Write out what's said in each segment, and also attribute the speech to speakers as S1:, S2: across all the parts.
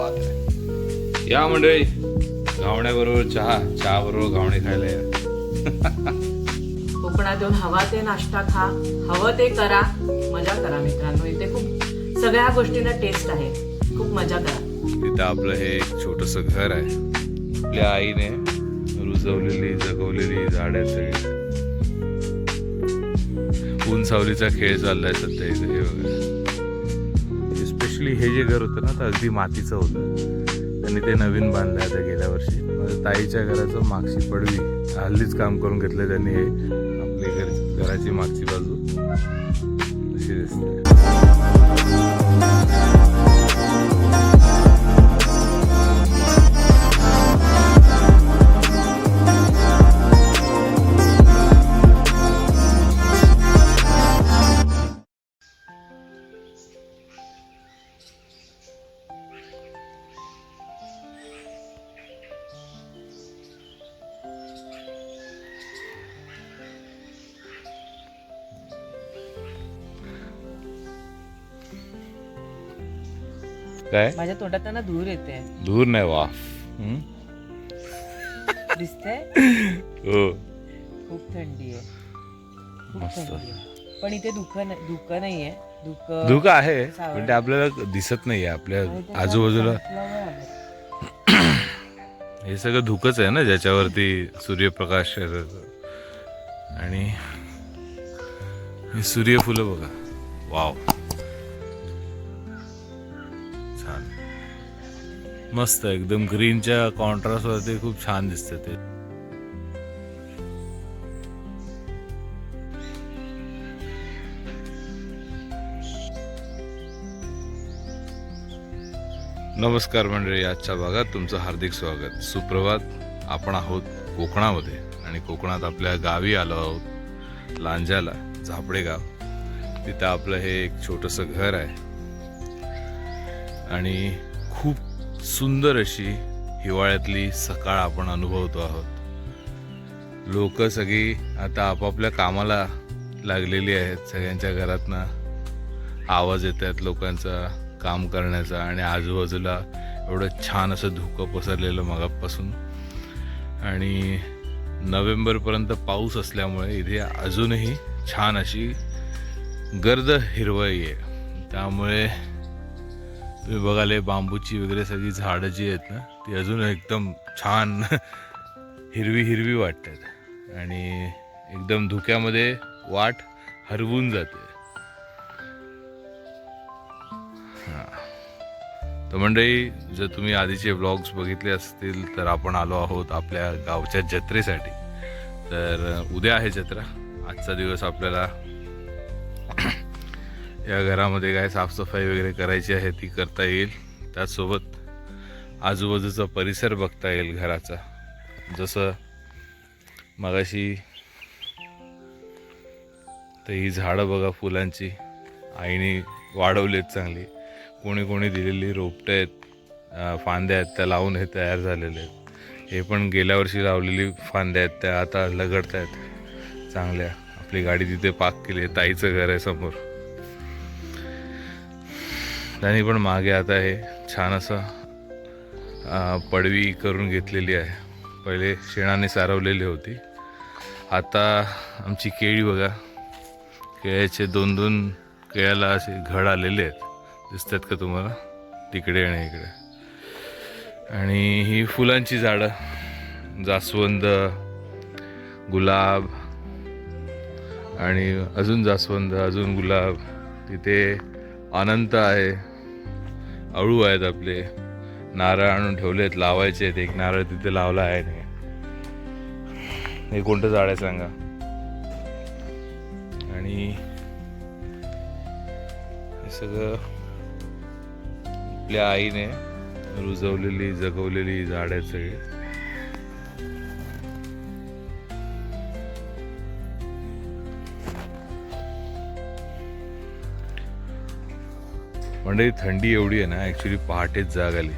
S1: बात आहे. या मंडळी घावण्याबरोबर चहा चहा बरोबर घावणे खायला या.
S2: कोकणात येऊन हवा ते नाश्ता खा हवं ते करा मजा करा मित्रांनो. इथे खूप सगळ्या गोष्टींना टेस्ट आहे. खूप मजा करा.
S1: तिथं आपलं हे एक छोटस घर आहे. आपल्या आईने रुजवलेली जगवलेली झाड आहेत सगळी. ऊन सावलीचा खेळ चाललाय सध्या इथे हे वगैरे ॲक्च्युली हे जे घर होतं ना तर अगदी मातीचं होतं. त्यांनी ते नवीन बांधलं आता गेल्या वर्षी. माझ्या ताईच्या घराचं मागची पडवी हल्लीच काम करून घेतलं त्यांनी हे. आपली घर घराची मागची बाजू. अशी दिसते. काय?
S2: माझ्या तोंडात ना धूर येते.
S1: दूर नाही वा हम्म?
S2: दिसते
S1: हो.
S2: खूप थंडी आहे. खूप
S1: मस्त.
S2: थंडी आहे. पण इथे धुकं नाही धुकं नाहीये. धुकं
S1: धुकं आहे. पण ते आपल्याला दिसत नाहीये. आपल्या
S2: आणि
S1: आजूबाजूला. हे सगळं धुकच आहे ना ज्याच्यावरती सूर्यप्रकाश. आणि ही सूर्यफुलं बघा. वाव. मस्त एकदम ग्रीनच्या कॉन्ट्रास्ट वरती खूप छान दिसते ते. नमस्कार मंडळी आजच्या भागात तुमचं हार्दिक स्वागत. सुप्रभात. आपण आहोत कोकणामध्ये आणि कोकणात आपल्या गावी आलो आहोत लांजाला झापडे गाव तिथं आपलं हे एक छोटंसं घर आहे. आणि खूप सुंदर अशी हिवाळ्यातली सकाळ आपण अनुभवतो आहोत. लोक सगळी आता आपापल्या कामाला लागलेली आहेत. सगळ्यांच्या घरातनं आवाज येत आहेत लोकांचा काम करण्याचा आणि आजूबाजूला एवढं छान असं धुकं पसरलेलं मगापासून. आणि नोव्हेंबरपर्यंत पाऊस असल्यामुळे इथे अजूनही छान अशी गर्द हिरवळी आहे. त्यामुळे तुम्ही बघाल बांबूची वगैरे सगळी झाडं जी आहेत ना ती अजून एकदम छान हिरवी हिरवी वाटतात. आणि एकदम धुक्यामध्ये वाट हरवून जाते. तर मंडळी जर तुम्ही आधीचे ब्लॉग्स बघितले असतील तर आपण आलो आहोत आपल्या गावच्या जत्रेसाठी. तर उद्या आहे जत्रा. आजचा दिवस आपल्याला या घरामध्ये काय साफसफाई वगैरे करायची आहे ती करता येईल. त्याचसोबत आजूबाजूचा परिसर बघता येईल घराचा. जसं मगाशी तर ही झाडं बघा फुलांची. आईने वाढवलीत चांगली. कोणी कोणी दिलेली रोपटं आहेत फांद्या आहेत त्या लावून हे तयार झालेले आहेत. हे पण गेल्या वर्षी लावलेली फांद्या आहेत त्या आता लगडत आहेत चांगल्या. आपली गाडी तिथे पाक केली आहे ताईचं घर आहे समोर. त्यांनी पण मागे आता हे छान असं पडवी करून घेतलेली आहे. पहिले शेणाने सारवलेली होती. आता आमची केळी बघा केळ्याचे दोन दोन केळ्याला असे घड आलेले आहेत. दिसतात का तुम्हाला? तिकडे आणि इकडे. आणि ही फुलांची झाडं जास्वंद गुलाब आणि अजून जास्वंद अजून गुलाब. तिथे अनंत आहे. अळू आहेत आपले. नारळ आणून ठेवलेत लावायचे आहेत. एक नारळ तिथे लावला आहे नाही हे कोणतं झाड आहे सांगा? आणि हे सगळं आपल्या आईने रुजवलेली जगवलेली झाड आहेत सगळी. म्हणजे थंडी एवढी आहे ना ॲक्च्युली पहाटेच जाग आली.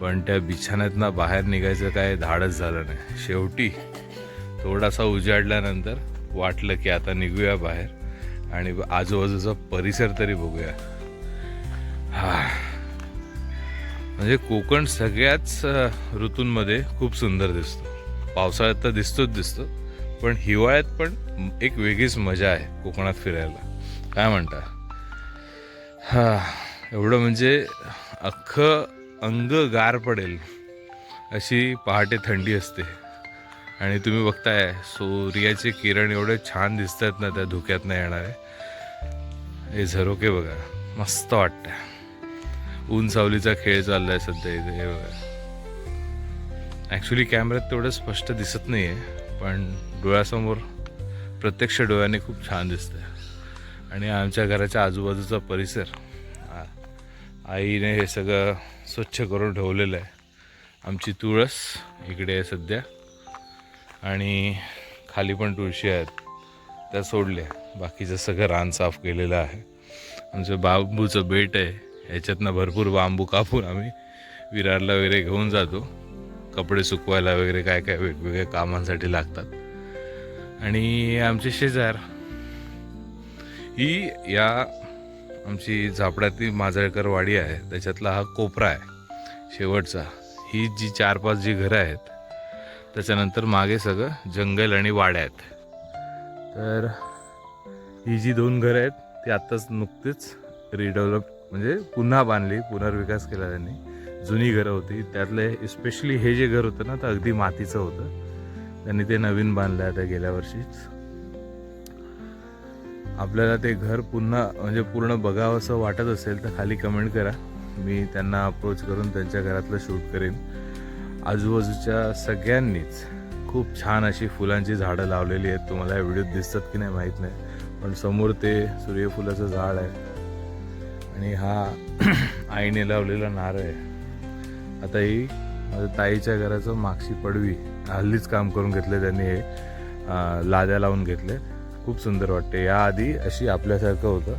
S1: पण त्या बिछाण्यातनं बाहेर निघायचं काय धाडच झालं नाही. शेवटी थोडासा उजाडल्यानंतर वाटलं की आता निघूया बाहेर आणि आजूबाजूचा परिसर तरी बघूया. हा. म्हणजे कोकण सगळ्याच ऋतूंमध्ये खूप सुंदर दिसतो. पावसाळ्यात तर दिसतोच दिसतो पण हिवाळ्यात पण एक वेगळीच मजा आहे कोकणात फिरायला. काय म्हणता? हा एवढं म्हणजे अख्खं अंग गार पडेल अशी पहाटे थंडी असते. आणि तुम्ही बघताय सूर्याचे किरण एवढे छान दिसत आहेत ना त्या धुक्यात नाही येणार. आहे हे झरोके बघा मस्त वाटतं ऊन सावलीचा खेळ चाललाय सध्या इथे हे बघा. ॲक्च्युली कॅमेऱ्यात तेवढं स्पष्ट दिसत नाही आहे पण डोळ्यासमोर प्रत्यक्ष डोळ्याने खूप छान दिसतंय. आणि आमच्या घराच्या आजूबाजूचा परिसर आईने हे सगळं स्वच्छ करून ठेवलेलं आहे. आमची तुळस इकडे आहे सध्या. आणि खाली पण तुळशी आहेत त्या सोडल्या. बाकीचं सगळं रान साफ केलेलं आहे. आमचं बांबूचं बेट आहे याच्यातनं भरपूर बांबू कापून आम्ही विरारला वगैरे घेऊन जातो. कपडे सुकवायला वगैरे काय काय वेगवेगळ्या कामांसाठी लागतात. आणि आमचे शेजार ही या आमची झापड्यातली माजळकर वाडी आहे. त्याच्यातला हा कोपरा आहे. शेवटचा. ही जी चार पाच जी घरं आहेत त्याच्यानंतर मागे सगळं जंगल आणि वाड्या आहेत. तर ही जी दोन घरं आहेत ती आत्ताच नुकतीच रिडेव्हलप म्हणजे पुन्हा बांधली पुनर्विकास केला त्यांनी. जुनी घरं होती. त्यातले स्पेशली हे जे घर होतं ना तर अगदी मातीचं होतं. त्यांनी ते नवीन बांधलं आता गेल्या वर्षीच. आपल्याला ते घर पुन्हा म्हणजे पूर्ण बघावं असं वाटत असेल तर खाली कमेंट करा. मी त्यांना अप्रोच करून त्यांच्या घरातलं शूट करेन. आजूबाजूच्या सगळ्यांनीच खूप छान अशी फुलांची झाडं लावलेली आहेत. तुम्हाला या व्हिडिओत दिसतात की नाही माहीत नाही. पण समोर ते सूर्यफुलाचं झाड आहे. आणि हा आईने लावलेला नारळ आहे. आता ही माझ्या ताईच्या घराचं मागची पडवी हल्लीच काम करून घेतलं त्यांनी हे लाद्या लावून घेतले खूप सुंदर वाटते. याआधी अशी आपल्यासारखं होतं.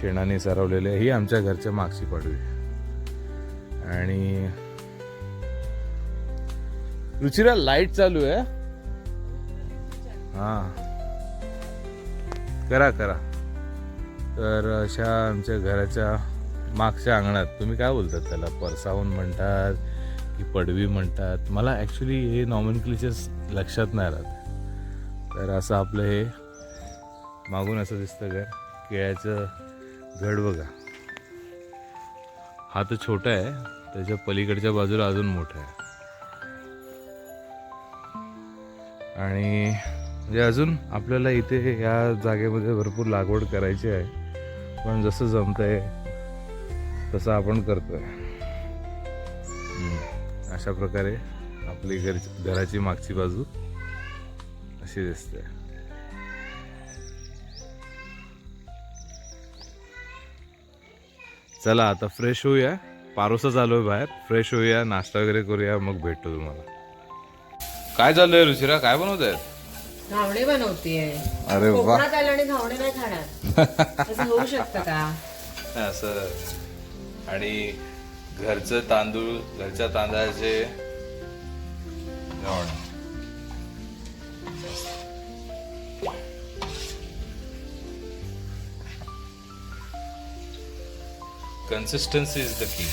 S1: शेणाने सरवलेलं ही आमच्या घरच्या मागची पडवी आणि रुचिरा लाइट चालू आहे. हा. करा करा. तर अशा आमच्या घराच्या मागच्या अंगणात तुम्ही काय बोलतात त्याला? परसावून म्हणतात की पडवी म्हणतात. मला ॲक्च्युली हे नॉमन लक्षात नाही राहत. तर असं आपलं हे मागून असं दिसतं घर. केळ्याचं घड बघा. हा तर छोटा आहे. त्याच्या पलीकडच्या बाजूला अजून मोठा आहे. आणि म्हणजे अजून आपल्याला इथे या जागेमध्ये भरपूर लागवड करायची आहे. पण जसं जमतंय तसं आपण करतोय. अशा प्रकारे आपली घर घराची मागची बाजू अशी दिसते. चला आता फ्रेश होऊया. पारोसा चालू आहे बाहेर. फ्रेश होऊया नाश्ता वगैरे करूया मग भेटतो तुम्हाला. काय चाललंय रुचिरा काय बनवत
S2: घावणे बनवतीये.
S1: अरे वा.
S2: कोकणात आलं आणि घावणे नाही खाणार. असं होऊ शकतं का?
S1: असं. आणि घरचं तांदूळ घरच्या तांदळाचे कन्सिस्टन्सी इज द की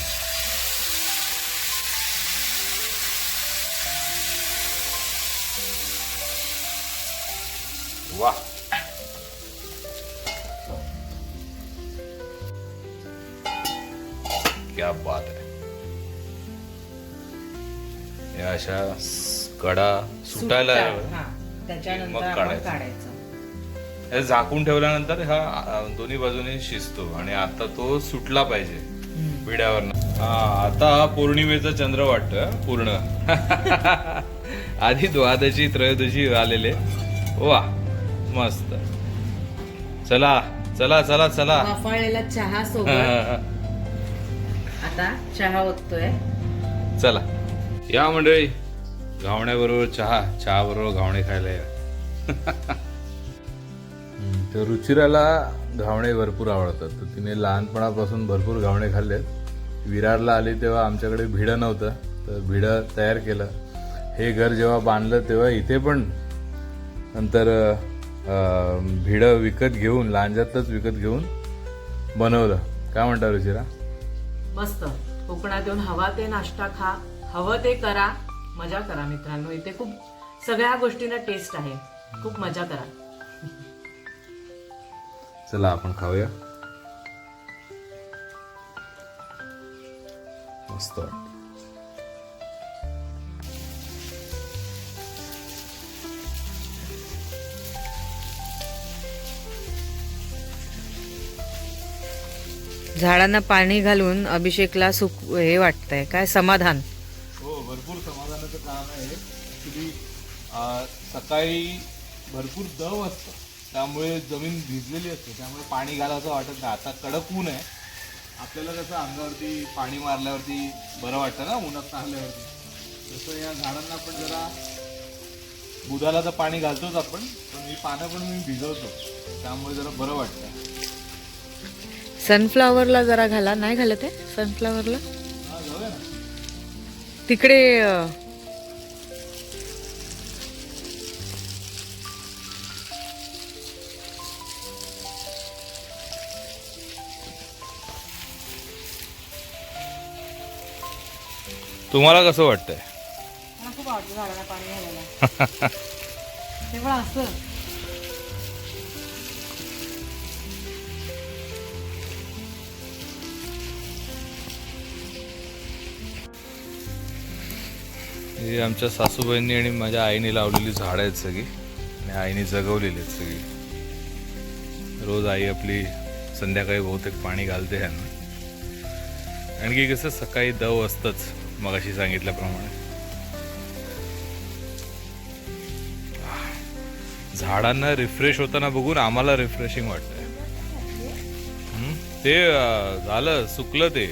S1: वाह क्या बात आहे या अशा कडा सुटायला
S2: हा.
S1: मग काढायचं. हे झाकून ठेवल्यानंतर हा दोन्ही बाजूने शिजतो आणि आता तो सुटला पाहिजे भिड्यावर हा आता हा पौर्णिमेचा चंद्र वाटतोय हं, पूर्ण. आधी द्वादशी त्रयोदशी आलेले. वा मस्त. चला चला चला चला.
S2: वाफाळलेला चहा सोबत. आता चहा ओततोय.
S1: चला. या मंडळी घावण्याबरोबर चहा चहा बरोबर घावणे खायला या. तर रुचिराला घावणे भरपूर आवडतात. तर तिने लहानपणापासून भरपूर घावणे खाल्ले. विरारला आली तेव्हा आमच्याकडे भिडं नव्हतं. तर भिडं तयार केलं. हे घर जेव्हा बांधलं तेव्हा इथे पण नंतर भिडं विकत घेऊन लांजातच विकत घेऊन बनवलं. काय म्हणता रुचिरा?
S2: मस्त. कोकणात येऊन हवा ते नाश्ता खा हवं ते करा मजा करा मित्रांनो. इथे खूप सगळ्या गोष्टींना टेस्ट आहे. खूप मजा करा.
S1: चला आपण खाऊया. मस्त.
S2: झाडांना पाणी घालून अभिषेकला सुख हे वाटतंय. काय समाधान?
S1: हो भरपूर समाधानाचं काम आहे. ॲक्च्युली सकाळी भरपूर दव असतं. त्यामुळे जमीन भिजलेली असते त्यामुळे पाणी घालावं वाटत नाही. आता कडक ऊन आहे. आपल्याला कसं अंगावरती पाणी मारल्यावरती बरं वाटतं ना उन्हात चालल्यावरती. तसं या झाडांना पण जरा बुधाला तर पाणी घालतोच आपण पण ही पानं पण मी भिजवतो. त्यामुळे जरा बरं वाटतं.
S2: सनफ्लावरला जरा घाला. नाही घालत आहे? सनफ्लावरला? तिकडे
S1: तुम्हाला कसं वाटतंय?
S2: मला खूप आवडतं झाडाला पाणी घालायला. ते पण असं
S1: ही आमच्या सासूबाईंनी आणि माझ्या आईने लावलेली झाडं आहेत सगळी. आणि आईने जगवलेली आहेत सगळी. रोज आई आपली संध्याकाळी बहुतेक पाणी घालते ह्यांना. आणखी कसं सकाळी दव असतंच. मगाशी सांगितल्याप्रमाणे. झाडांना रिफ्रेश होताना बघून आम्हाला रिफ्रेशिंग वाटतंय? ते झालं सुकलं ते.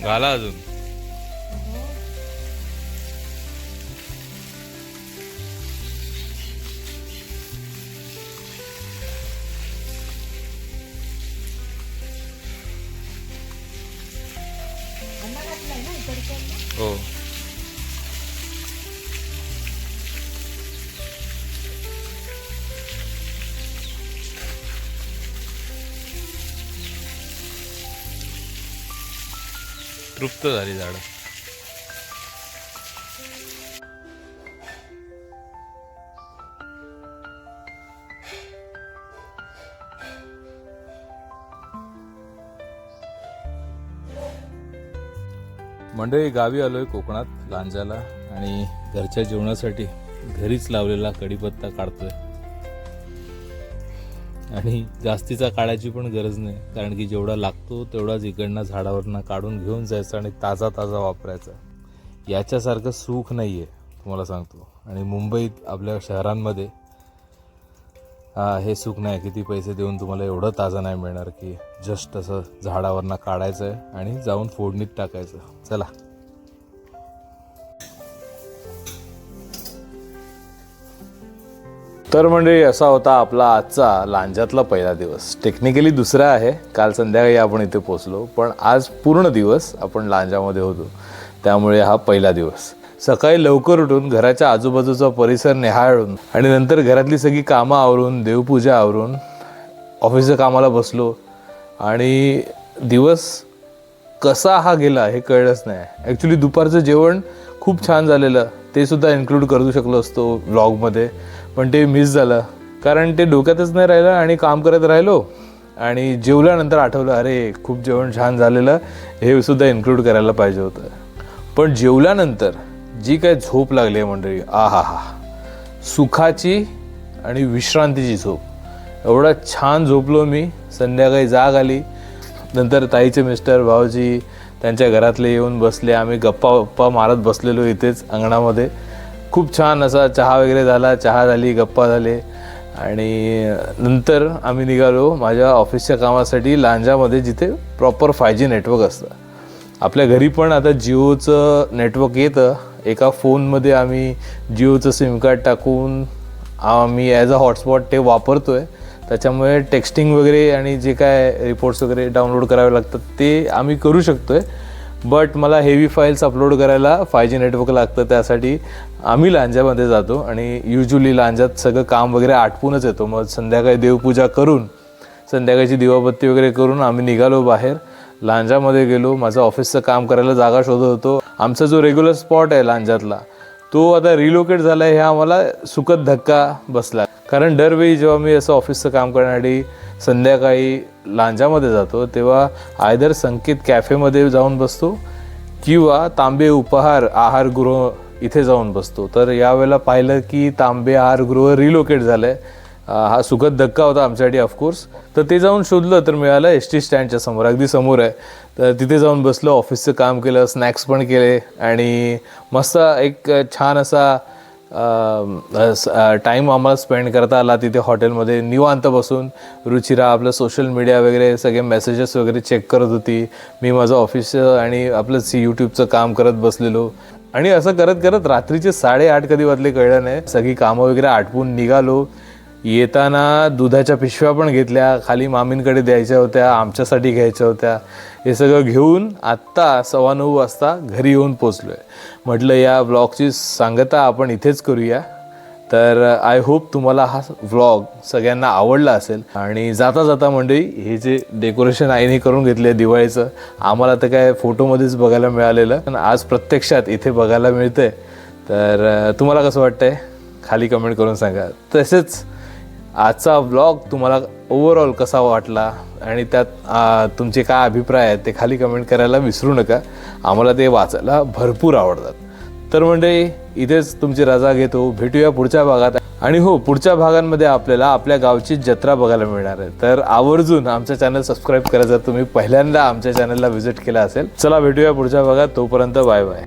S1: घाला अजून. तृप्त झाली झाडं. मंडळी गावी आलोय कोकणात लांजाला आणि घरच्या जेवणासाठी घरीच लावलेला कढीपत्ता काढतोय. आणि जास्तीचा काढायची पण गरज नाही. कारण की जेवढा लागतो तेवढाच इकडनं झाडावरनं काढून घेऊन जायचं आणि ताजा ताजा वापरायचा. याच्यासारखं सुख नाही आहे तुम्हाला सांगतो. आणि मुंबईत आपल्या शहरांमध्ये हा हे सुख नाही. किती पैसे देऊन तुम्हाला एवढं ताजा नाही मिळणार की जस्ट असं झाडावरनं काढायचं आहे आणि जाऊन फोडणीत टाकायचं. चला. तर मंडळी असा होता आपला आजचा लांजातला पहिला दिवस. टेक्निकली दुसरा आहे. काल संध्याकाळी आपण इथे पोचलो पण आज पूर्ण दिवस आपण लांजामध्ये होतो. त्यामुळे हा पहिला दिवस. सकाळी लवकर उठून घराच्या आजूबाजूचा परिसर निहाळून आणि नंतर घरातली सगळी कामं आवरून देवपूजा आवरून ऑफिसच्या कामाला बसलो. आणि दिवस कसा हा गेला हे कळलंच नाही. ॲक्च्युली दुपारचं जेवण खूप छान झालेलं. ते सुद्धा इन्क्लूड करू शकलो असतो व्लॉगमध्ये पण ते मिस झालं. कारण ते डोक्यातच नाही राहिलं आणि काम करत राहिलो. आणि जेवल्यानंतर आठवलं अरे खूप जेवण छान झालेलं. हे सुद्धा इन्क्लूड करायला पाहिजे होतं. पण जेवल्यानंतर जी काय झोप लागली आहे मंडळी आ हा. हा सुखाची आणि विश्रांतीची झोप. एवढा छान झोपलो मी. संध्याकाळी जाग आली. नंतर ताईचे मिस्टर भाऊजी त्यांच्या घरातले येऊन बसले. आम्ही गप्पा गप्पा मारत बसलेलो इथेच अंगणामध्ये. खूप छान असा चहा वगैरे झाला. चहा झाली गप्पा झाले. आणि नंतर आम्ही निघालो माझ्या ऑफिसच्या कामासाठी लांजामध्ये जिथे प्रॉपर फाय जी नेटवर्क असतं. आपल्या घरी पण आता जिओचं नेटवर्क येतं. एका फोनमध्ये आम्ही जिओचं सिम कार्ड टाकून आम्ही ॲज अ हॉटस्पॉट ते वापरतो आहे त्याच्यामुळे टेक्स्टिंग वगैरे आणि जे काय रिपोर्ट्स वगैरे डाउनलोड करावे लागतात ते आम्ही करू शकतो आहे बट मला हेवी फाईल्स अपलोड करायला फाय जी नेटवर्क लागतं त्यासाठी. आम्ही लांजामध्ये जातो आणि युजली लांजात सगळं काम वगैरे आटपूनच येतो. मग संध्याकाळी देवपूजा करून संध्याकाळची दिवाबत्ती वगैरे करून आम्ही निघालो बाहेर. लांजामध्ये गेलो माझं ऑफिसचं काम करायला जागा शोधत होतो. आमचा जो रेग्युलर स्पॉट आहे लांजातला तो आता रिलोकेट झाला आहे हे आम्हाला सुखद धक्का बसला. कारण दरवेळी जेव्हा मी असं ऑफिसचं काम करण्यासाठी संध्याकाळी लांजामध्ये जातो तेव्हा आयदर संकेत कॅफेमध्ये जाऊन बसतो किंवा तांबे उपहार आहारगृह इथे जाऊन बसतो. तर यावेळेला पाहिलं की तांबे आहारगृह रिलोकेट झालं आहे हा सुखद धक्का होता आमच्यासाठी ऑफकोर्स तर ते जाऊन शोधलं तर मिळालं एस टी स्टँडच्या समोर. अगदी समोर आहे. तर तिथे जाऊन बसलो ऑफिसचं काम केलं स्नॅक्स पण केले आणि मस्त एक छान असा टाईम आम्हाला स्पेंड करता आला तिथे हॉटेलमध्ये निवांत बसून. रुचिरा आपलं सोशल मीडिया वगैरे सगळे मेसेजेस वगैरे चेक करत होती. मी माझं ऑफिस आणि आपलं सी यूट्यूबचं काम करत बसलेलो. आणि असं करत करत रात्रीचे साडेआठ कधी वाजले कळलं नाही. सगळी कामं वगैरे आटपून निघालो. येताना दुधाच्या पिशव्या पण घेतल्या. खाली मामींकडे द्यायच्या होत्या आमच्यासाठी घ्यायच्या होत्या. हे सगळं घेऊन आत्ता सव्वा नऊ वाजता घरी येऊन पोचलो आहे म्हटलं या ब्लॉगची सांगता आपण इथेच करूया. तर uh, आय होप तुम्हाला हा व्लॉग सगळ्यांना आवडला असेल. आणि जाता जाता मंडळी हे जे डेकोरेशन आईने करून घेतले दिवाळीचं आम्हाला तर काय फोटोमध्येच बघायला मिळालेलं. पण आज प्रत्यक्षात इथे बघायला मिळतंय. तर uh, तुम्हाला कसं वाटतंय? खाली कमेंट करून सांगा. तसेच आजचा व्लॉग तुम्हाला ओव्हरऑल कसा वाटला? आणि त्यात uh, तुमचे काय अभिप्राय आहेत ते खाली कमेंट करायला विसरू नका. आम्हाला ते वाचायला भरपूर आवडतात. तर म्हणजे इथेच तुमची रजा घेतो. भेटूया पुढच्या भागात. आणि हो पुढच्या भागांमध्ये आपल्याला आपल्या गावची जत्रा बघायला मिळणार आहे. तर आवर्जून आमचं चॅनल सबस्क्राईब करा जर तुम्ही पहिल्यांदा आमच्या चॅनलला व्हिजिट केला असेल. चला भेटूया पुढच्या भागात. तोपर्यंत बाय बाय